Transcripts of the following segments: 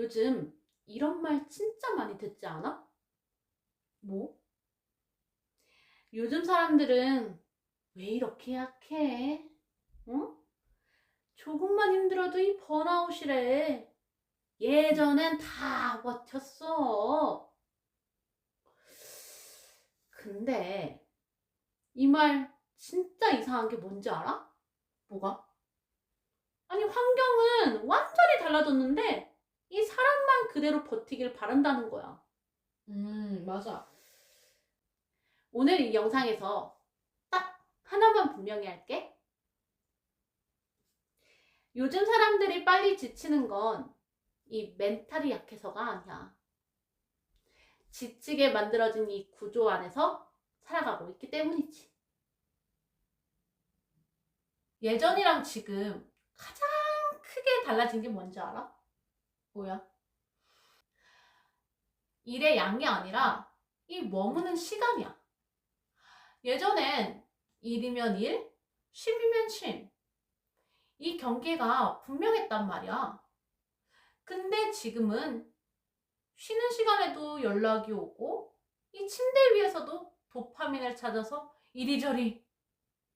요즘 이런 말 진짜 많이 듣지 않아? 뭐? 요즘 사람들은 왜 이렇게 약해? 어? 조금만 힘들어도 이 번아웃이래. 예전엔 다 버텼어. 근데 이 말 진짜 이상한 게 뭔지 알아? 뭐가? 아니, 환경은 완전히 달라졌는데 이 사람만 그대로 버티길 바란다는 거야. 음, 맞아. 오늘 이 영상에서 딱 하나만 분명히 할게. 요즘 사람들이 빨리 지치는 건 이 멘탈이 약해서가 아니야. 지치게 만들어진 이 구조 안에서 살아가고 있기 때문이지. 예전이랑 지금 가장 크게 달라진 게 뭔지 알아? 뭐야? 일의 양이 아니라 이 머무는 시간이야. 예전엔 일이면 일, 쉼이면 쉼. 이 경계가 분명했단 말이야. 근데 지금은 쉬는 시간에도 연락이 오고 이 침대 위에서도 도파민을 찾아서 이리저리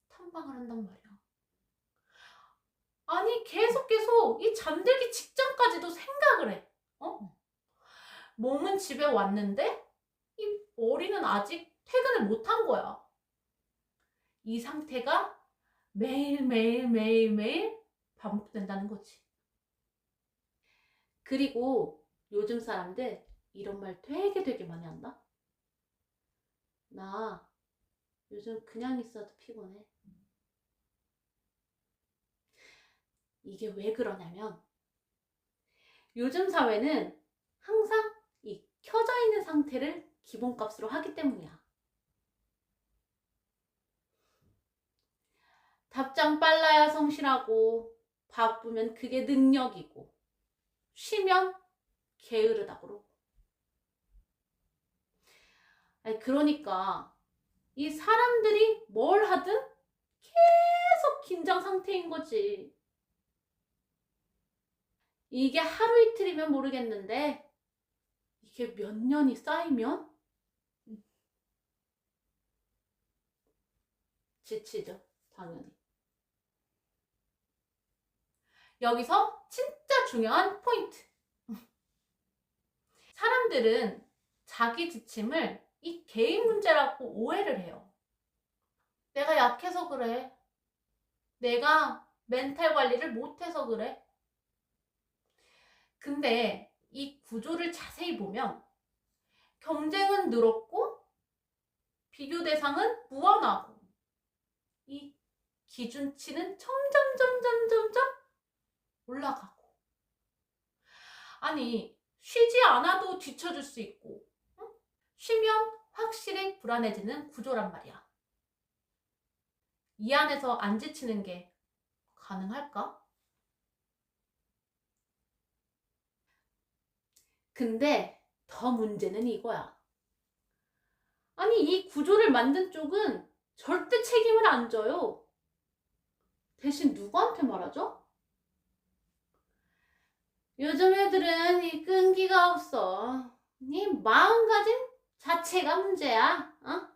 탐방을 한단 말이야. 아니 계속 계속 이 잠들기 직전까지도 생각을 해. 어? 몸은 집에 왔는데 이 머리는 아직 퇴근을 못한 거야. 이 상태가 매일 매일 매일 매일 반복된다는 거지. 그리고 요즘 사람들 이런 말 되게 되게 많이 한다. 나 요즘 그냥 있어도 피곤해. 이게 왜 그러냐면 요즘 사회는 항상 이 켜져 있는 상태를 기본값으로 하기 때문이야. 답장 빨라야 성실하고 바쁘면 그게 능력이고 쉬면 게으르다 그러고. 그러니까 이 사람들이 뭘 하든 계속 긴장 상태인 거지. 이게 하루 이틀이면 모르겠는데 이게 몇 년이 쌓이면 지치죠, 당연히. 여기서 진짜 중요한 포인트. 사람들은 자기 지침을 이 개인 문제라고 오해를 해요. 내가 약해서 그래. 내가 멘탈 관리를 못해서 그래. 근데 이 구조를 자세히 보면 경쟁은 늘었고 비교 대상은 무한하고 이 기준치는 점점 점점 점점 올라가고 아니 쉬지 않아도 뒤처질 수 있고 응? 쉬면 확실히 불안해지는 구조란 말이야. 이 안에서 안 지치는 게 가능할까? 근데 더 문제는 이거야. 아니, 이 구조를 만든 쪽은 절대 책임을 안 져요. 대신 누구한테 말하죠? 요즘 애들은 이 끈기가 없어. 이 마음가짐 자체가 문제야. 어?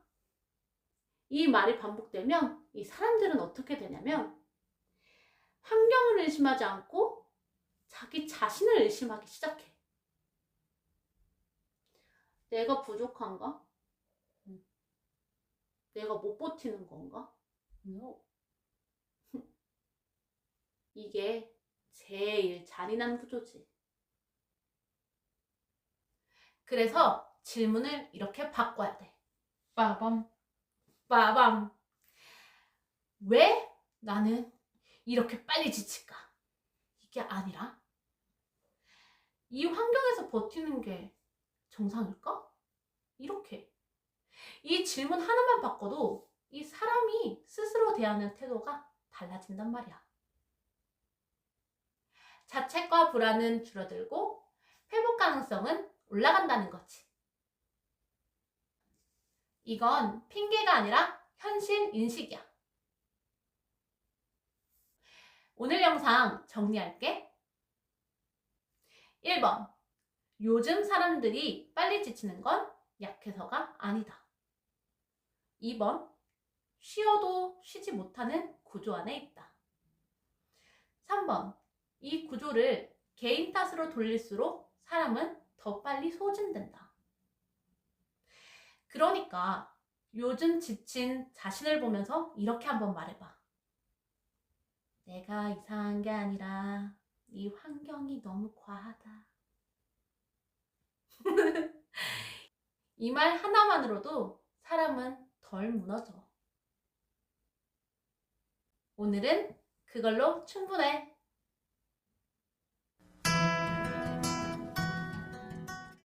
이 말이 반복되면 이 사람들은 어떻게 되냐면 환경을 의심하지 않고 자기 자신을 의심하기 시작해. 내가 부족한가? 음. 내가 못 버티는 건가? No. 이게 제일 잔인한 구조지. 그래서 질문을 이렇게 바꿔야 돼. 빠밤. 빠밤. 왜 나는 이렇게 빨리 지칠까? 이게 아니라 이 환경에서 버티는 게 정상일까? 이렇게. 이 질문 하나만 바꿔도 이 사람이 스스로 대하는 태도가 달라진단 말이야. 자책과 불안은 줄어들고 회복 가능성은 올라간다는 거지. 이건 핑계가 아니라 현실 인식이야. 오늘 영상 정리할게. 1번. 요즘 사람들이 빨리 지치는 건 약해서가 아니다. 2번. 쉬어도 쉬지 못하는 구조 안에 있다. 3번. 이 구조를 개인 탓으로 돌릴수록 사람은 더 빨리 소진된다. 그러니까 요즘 지친 자신을 보면서 이렇게 한번 말해봐. 내가 이상한 게 아니라 이 환경이 너무 과하다. 이 말 하나만으로도 사람은 덜 무너져. 오늘은 그걸로 충분해.